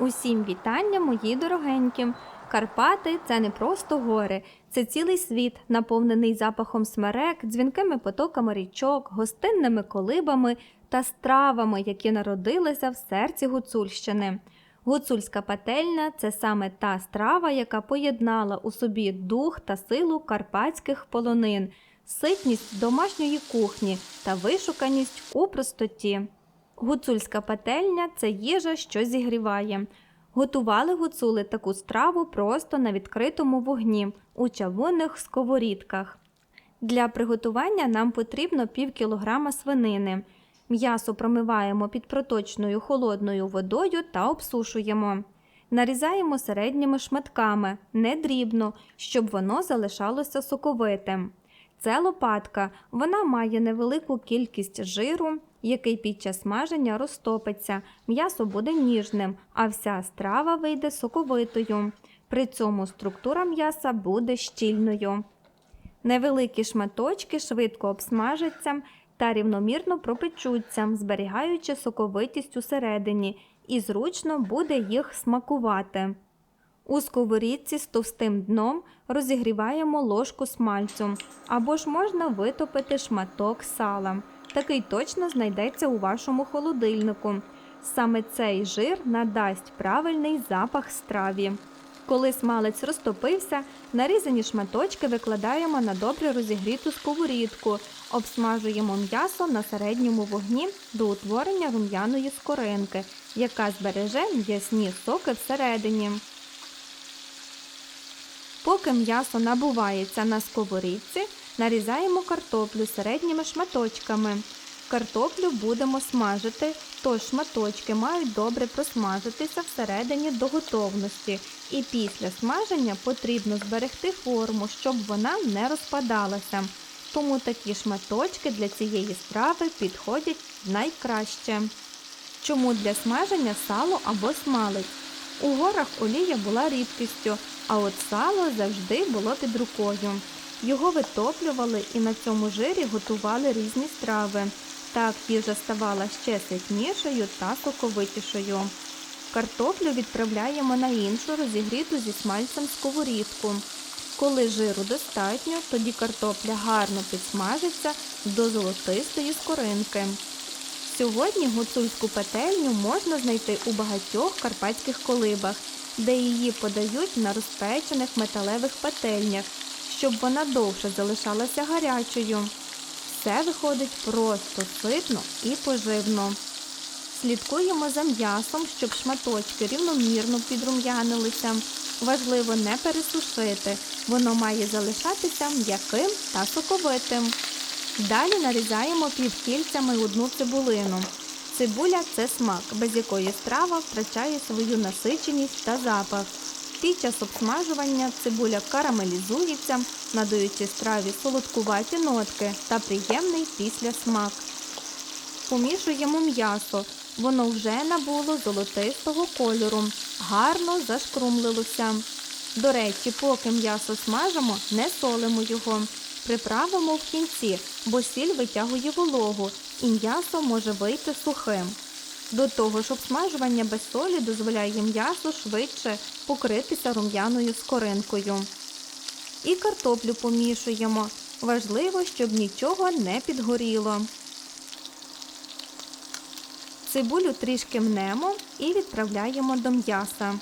Усім вітання, мої дорогенькі! Карпати це не просто гори, це цілий світ, наповнений запахом смерек, дзвінкими потоками річок, гостинними колибами та стравами, які народилися в серці Гуцульщини. Гуцульська пательня це саме та страва, яка поєднала у собі дух та силу карпатських полонин, ситність домашньої кухні та вишуканість у простоті. Гуцульська пательня це їжа, що зігріває. Готували гуцули таку страву просто на відкритому вогні у чавунних сковорідках. Для приготування нам потрібно пів кілограма свинини. М'ясо промиваємо під проточною холодною водою та обсушуємо. Нарізаємо середніми шматками, не дрібно, щоб воно залишалося соковитим. Це лопатка, вона має невелику кількість жиру, який під час смаження розтопиться, м'ясо буде ніжним, а вся страва вийде соковитою. При цьому структура м'яса буде щільною. Невеликі шматочки швидко обсмажаться та рівномірно пропечуться, зберігаючи соковитість усередині, і зручно буде їх смакувати. У сковорідці з товстим дном розігріваємо ложку смальцю, або ж можна витопити шматок сала. Такий точно знайдеться у вашому холодильнику. Саме цей жир надасть правильний запах страві. Коли смалець розтопився, нарізані шматочки викладаємо на добре розігріту сковорідку, обсмажуємо м'ясо на середньому вогні до утворення рум'яної скоринки, яка збереже м'ясні соки всередині. Поки м'ясо набувається на сковорідці, нарізаємо картоплю середніми шматочками. Картоплю будемо смажити, тож шматочки мають добре просмажитися всередині до готовності, і після смаження потрібно зберегти форму, щоб вона не розпадалася. Тому такі шматочки для цієї страви підходять найкраще. Чому для смаження сало або смалець? У горах олія була рідкістю, а от сало завжди було під рукою. Його витоплювали і на цьому жирі готували різні страви. Так їжа ставала ще ситнішою та соковитішою. Картоплю відправляємо на іншу розігріту зі смальцем сковорідку. Коли жиру достатньо, тоді картопля гарно підсмажиться до золотистої скоринки. Сьогодні гуцульську пательню можна знайти у багатьох карпатських колибах, де її подають на розпечених металевих пательнях, щоб вона довше залишалася гарячою. Все виходить просто ситно і поживно. Слідкуємо за м'ясом, щоб шматочки рівномірно підрум'янилися. Важливо не пересушити, воно має залишатися м'яким та соковитим. Далі нарізаємо півкільцями одну цибулину. Цибуля це смак, без якої страва втрачає свою насиченість та запах. Під час обсмажування цибуля карамелізується, надаючи страві солодкуваті нотки та приємний післясмак. Помішуємо м'ясо. Воно вже набуло золотистого кольору, гарно зашкрумлилося. До речі, поки м'ясо смажимо, не солимо його. Приправимо в кінці, бо сіль витягує вологу і м'ясо може вийти сухим. До того ж, обсмажування без солі дозволяє м'ясу швидше покритися рум'яною скоринкою. І картоплю помішуємо. Важливо, щоб нічого не підгоріло. Цибулю трішки мнемо і відправляємо до м'яса.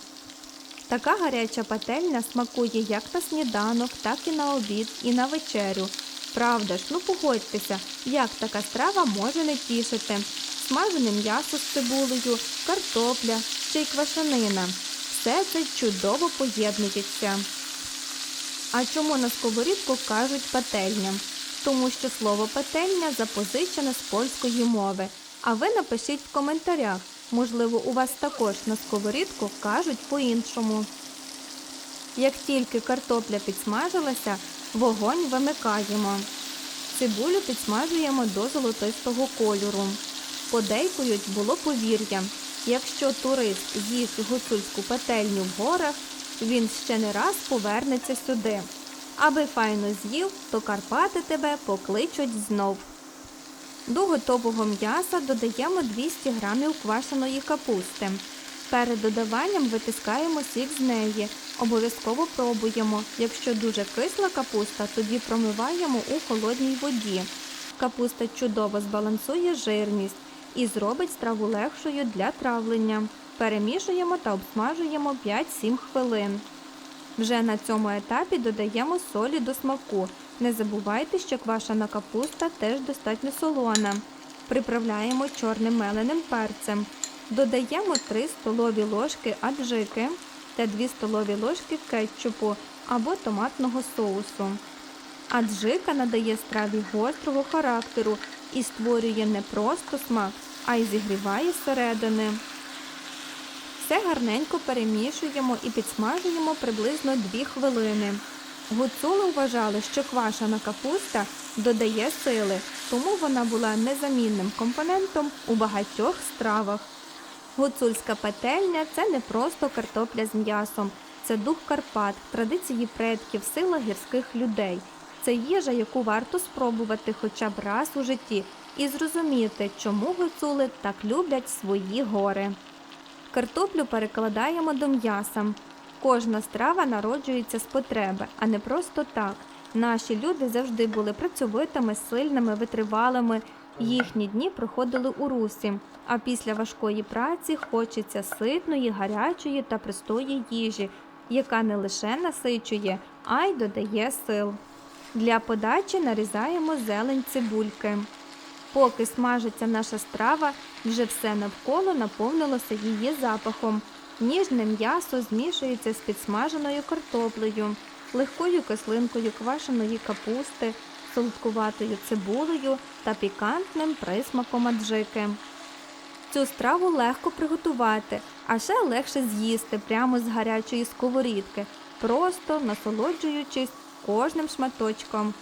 Така гаряча пательня смакує як на сніданок, так і на обід, і на вечерю. Правда ж, ну погодьтеся, як така страва може не тішити. Смажене м'ясо з цибулею, картопля, ще й квашанина. Все це чудово поєднується. А чому на сковорідку кажуть пательня? Тому що слово пательня запозичене з польської мови. А ви напишіть в коментарях. Можливо, у вас також на сковорідку кажуть по-іншому. Як тільки картопля підсмажилася, вогонь вимикаємо. Цибулю підсмажуємо до золотистого кольору. Подейкують було повір'я. Якщо турист з'їсть гуцульську пательню в горах, він ще не раз повернеться сюди. Аби файно з'їв, то Карпати тебе покличуть знов. До готового м'яса додаємо 200 г квашеної капусти. Перед додаванням витискаємо сік з неї. Обов'язково пробуємо. Якщо дуже кисла капуста, тоді промиваємо у холодній воді. Капуста чудово збалансує жирність і зробить страву легшою для травлення. Перемішуємо та обсмажуємо 5-7 хвилин. Вже на цьому етапі додаємо солі до смаку. Не забувайте, що квашена капуста теж достатньо солона. Приправляємо чорним меленим перцем. Додаємо 3 столові ложки аджики та 2 столові ложки кетчупу або томатного соусу. Аджика надає страві гострого характеру і створює не просто смак, а й зігріває зсередини. Все гарненько перемішуємо і підсмажуємо приблизно 2 хвилини. Гуцули вважали, що квашена капуста додає сили, тому вона була незамінним компонентом у багатьох стравах. Гуцульська пательня це не просто картопля з м'ясом, це дух Карпат, традиції предків, сила гірських людей. Це їжа, яку варто спробувати хоча б раз у житті і зрозуміти, чому гуцули так люблять свої гори. Картоплю перекладаємо до м'яса. Кожна страва народжується з потреби, а не просто так. Наші люди завжди були працьовитими, сильними, витривалими. Їхні дні проходили у русі. А після важкої праці хочеться ситної, гарячої та простої їжі, яка не лише насичує, а й додає сил. Для подачі нарізаємо зелень цибульки. Поки смажиться наша страва, вже все навколо наповнилося її запахом. Ніжне м'ясо змішується з підсмаженою картоплею, легкою кислинкою квашеної капусти, солодкуватою цибулею та пікантним присмаком аджики. Цю страву легко приготувати, а ще легше з'їсти прямо з гарячої сковорідки, просто насолоджуючись кожним шматочком.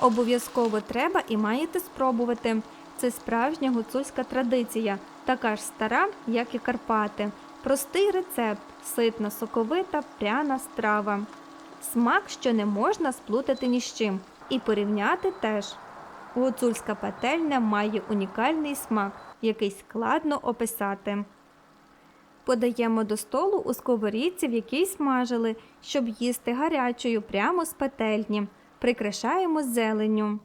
Обов'язково треба і маєте спробувати. Це справжня гуцульська традиція, така ж стара, як і Карпати. Простий рецепт, ситна, соковита, пряна страва. Смак, що не можна сплутати ні з чим, і порівняти теж. Гуцульська пательня має унікальний смак, який складно описати. Подаємо до столу у сковорідці, в якій смажили, щоб їсти гарячою прямо з пательні. Прикрашаємо зеленню.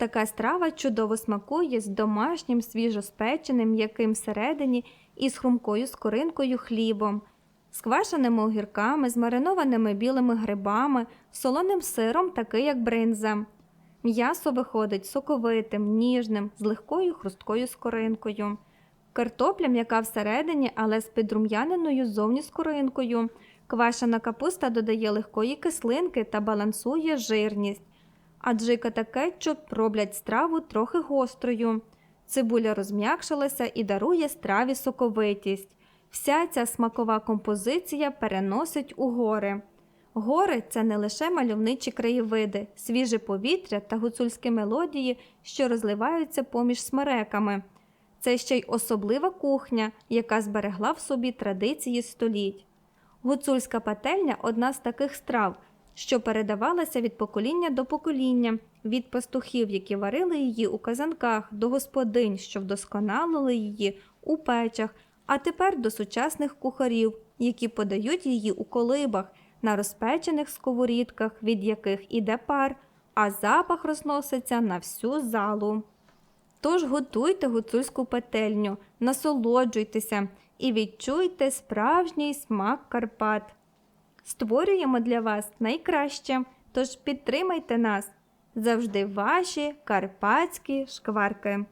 Така страва чудово смакує з домашнім свіжоспеченим м'яким всередині і з хрумкою скоринкою хлібом, з огірками, з маринованими білими грибами, солоним сиром, такий як бринза. М'ясо виходить соковитим, ніжним, з легкою хрусткою скоринкою. Картопля м'яка всередині, але з підрум'яненою зовні скоринкою. Квашена капуста додає легкої кислинки та балансує жирність. А джика та кетчуп роблять страву трохи гострою. Цибуля розм'якшилася і дарує страві соковитість. Вся ця смакова композиція переносить у гори. Гори це не лише мальовничі краєвиди, свіже повітря та гуцульські мелодії, що розливаються поміж смереками. Це ще й особлива кухня, яка зберегла в собі традиції століть. Гуцульська пательня одна з таких страв, що передавалася від покоління до покоління, від пастухів, які варили її у казанках, до господинь, що вдосконалили її у печах, а тепер до сучасних кухарів, які подають її у колибах, на розпечених сковорідках, від яких іде пар, а запах розноситься на всю залу. Тож готуйте гуцульську пательню, насолоджуйтеся і відчуйте справжній смак Карпат. Створюємо для вас найкраще, тож підтримайте нас завжди ваші карпатські шкварки.